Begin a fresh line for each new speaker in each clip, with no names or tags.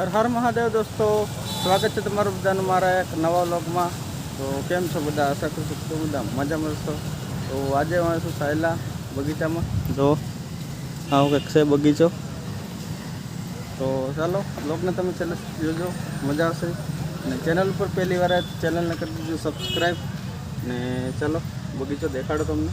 હર હર મહાદેવ દોસ્તો, સ્વાગત છે તમારું બધાનું મારા એક નવા વ્લોગમાં. તો કેમ છો બધા? આશા કરું છું બધા મજામાં છો તો આજે હું છું સાયલા બગીચામાં. જો, આવો કંઈક છે બગીચો. તો ચાલો બ્લોગને તમે છેલ્લે જોજો, મજા આવશે. અને ચેનલ ઉપર પહેલી વાર ચેનલને કરી દીધું સબસ્ક્રાઈબ ને ચાલો, બગીચો દેખાડો તમને.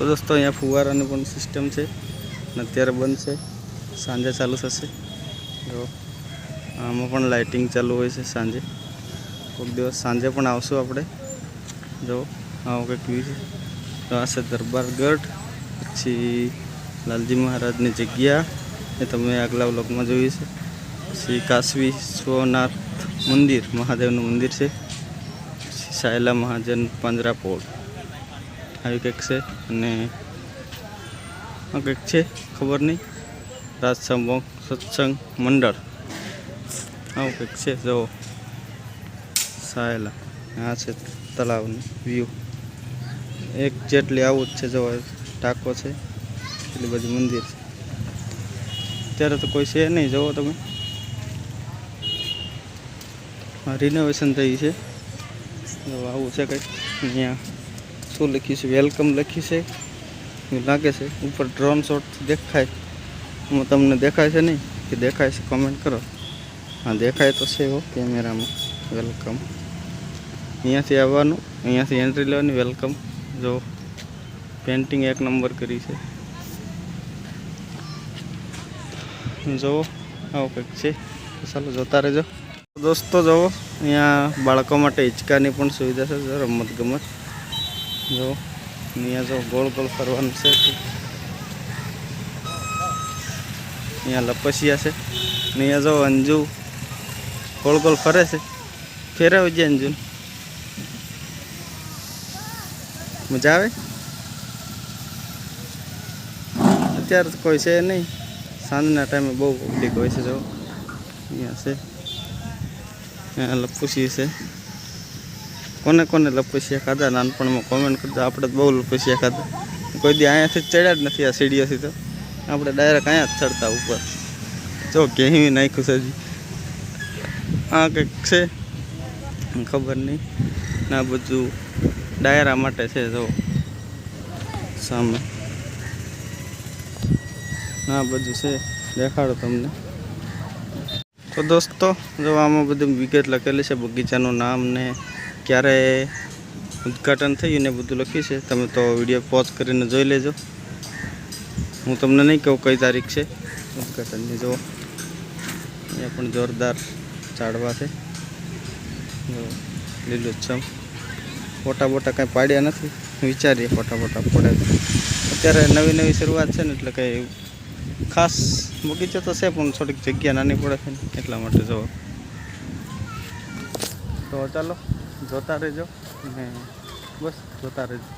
તો દોસ્તો, અહીંયા ફુવારાની પણ સિસ્ટમ છે અને અત્યારે બંધ છે. સાંજે ચાલુ થશે. જો, આમાં પણ લાઇટિંગ ચાલુ હોય છે સાંજે. કોઈક દિવસ સાંજે પણ આવશું આપણે. જો, આવો કંઈક વ્યૂ છે. તો આ છે દરબારગઢ પછી લાલજી મહારાજની જગ્યા. એ તમે આગલા વ્લોગમાં જોયું છે. પછી કાશવી સ્વનાથ મંદિર, મહાદેવનું મંદિર છે. પછી સાયલા મહાજન પાંજરાપોળ. આવી કંઈક છે અને કંઈક છે, ખબર નહીં. રાજસંભોગ સત્સંગ મંડળ. આવું કંઈક છે, જુઓ. સાયલા. આ છે તળાવનું વ્યૂ એક જેટલી આવું જ છે જો ટાંકો છે, એટલી બધી મંદિર છે. અત્યારે તો કોઈ છે નહીં, જુઓ તમે. રિનોવેશન થઈ છે. જો આવું છે કંઈક. અહીંયા શું લખ્યું છે વેલકમ લખ્યું છે. એવું લાગે છે, ઉપર ડ્રોન શોટ દેખાય. એમાં તમને દેખાય છે નહીં? કે દેખાય છે કોમેન્ટ કરો. હા, દેખાય તો છે એવો કેમેરામાં. વેલકમ અહીંયાથી આવવાનું, અહીંયાથી એન્ટ્રી લેવાની વેલકમ જો પેન્ટિંગ એક નંબર કરી છે. જુઓ આવું કંઈક છે. ચાલો જોતા રહેજો. દોસ્તો જુઓ અહીંયા બાળકો માટે હિંચકાની પણ સુવિધા છે રમત ગમત જો, અહીંયા જો ગોળ ગોળ ફરવાનું છે. અહીંયા લપસિયા છે. અહીંયા જો અંજુ ગોળ ગોળ ફરે છે. ફેરવી છે અંજુ મજા આવે? અત્યારે કોઈ છે નહીં. સાંજના ટાઈમે બહુ પબ્લિક હોય છે, જો. અહીંયા છે. અહીંયા લપસી છે. કોને કોને લપસિયા ખાધા? નાનપણમાં કોમેન્ટ કરતા આપણે બહુ લપસિયા ખાધા. કોઈ દી અહીંયાથી ચડ્યા જ નથી આ સીડીઓથી તો. આપણે ડાયરેક્ટ અહીંયા જ ચડતા ઉપર. જો કેવી નાખ્યું છે હજી. આ કંઈક છે? ખબર નહીં. ના, બધું ડાયરા માટે છે, જો. સામે. ના, બધું છે. દેખાડો તમને. તો દોસ્તો, જો આમાં બધું વિગત લખેલી છે, બગીચાનું નામ ને ક્યારે ઉદ્ઘાટન થયું ને બધું લખ્યું છે, તમે તો વીડિયો પોઝ કરીને જોઈ લેજો. હું તમને નહીં કહું કઈ તારીખ છે. ઉદ્ઘાટનની જુઓ. અહીંયા પણ જોરદાર ઝાડવા છે. લીલુંછમ ફોટા બોટા કાંઈ પાડ્યા નથી. વિચારીએ ફોટા બોટા પડે અત્યારે નવી નવી શરૂઆત છે ને એટલે કંઈ ખાસ બગીચો તો છે, પણ થોડીક જગ્યા નાની પડે છે ને, એટલા માટે જુઓ. તો ચાલો. જોતા રહેજો. અને બસ જોતા રહેજો.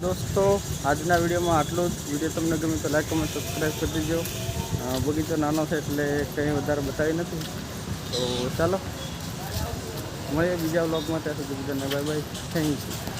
દોસ્તો, આજના વિડીયોમાં આટલું જ. વીડિયો તમને ગમે તો લાઈક કમેન્ટ સબસ્ક્રાઈબ કરી દેજો. બગીચો નાનો છે એટલે કંઈ વધારે બતાવી નથી. તો ચાલો, મળીએ બીજા વ્લોગમાં ત્યાં સુધી બધાને બાય બાય થેન્ક યુ